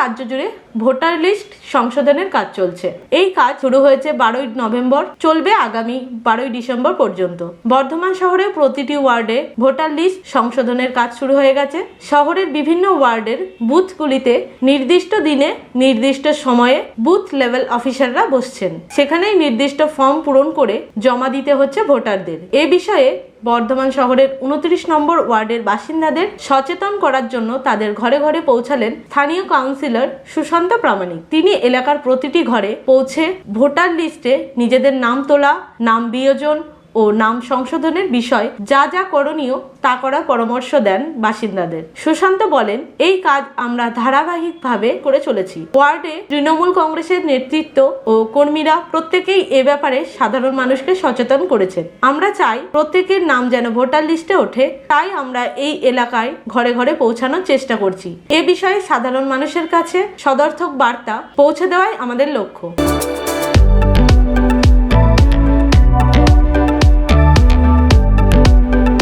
রাজ্য জুড়ে voter list সংশোধনের কাজ চলছে। এই কাজ শুরু হয়েছে বারোই নভেম্বর, চলবে আগামী বারোই ডিসেম্বর পর্যন্ত। বর্ধমান শহরে প্রতিটি ওয়ার্ডে ভোটার লিস্ট সংশোধনের কাজ শুরু হয়ে গেছে। শহরের বিভিন্ন ওয়ার্ডের বুথগুলিতে নির্দিষ্ট দিনে, নির্দিষ্ট সময়ে বুথ লেভেল অফিসাররা বসছেন। সেখানেই নির্দিষ্ট ফর্ম পূরণ করে জমা দিতে হচ্ছে ভোটারদের। এ বিষয়ে বর্ধমান শহরের উনত্রিশ নম্বর ওয়ার্ডের বাসিন্দাদের সচেতন করার জন্য তাদের ঘরে ঘরে পৌঁছালেন স্থানীয় কাউন্সিলর সুশান্ত প্রামাণিক। তিনি এলাকার প্রতিটি ঘরে পৌঁছে ভোটার লিস্টে নিজেদের নাম তোলা, নাম বিয়োজন ও নাম সংশোধনের বিষয় যা যা করণীয় তা করার পরামর্শ দেন বাসিন্দাদের। সুশান্ত বলেন, এই কাজ আমরা ধারাবাহিকভাবে করে চলেছি। ওয়ার্ডে তৃণমূল কংগ্রেসের নেতৃত্ব ও কর্মীরা প্রত্যেকেই এ ব্যাপারে সাধারণ মানুষকে সচেতন করেছেন। আমরা চাই প্রত্যেকের নাম যেন ভোটার লিস্টে ওঠে। তাই আমরা এই এলাকায় ঘরে ঘরে পৌঁছানোর চেষ্টা করছি। এ বিষয়ে সাধারণ মানুষের কাছে সদর্থক বার্তা পৌঁছে দেওয়াই আমাদের লক্ষ্য।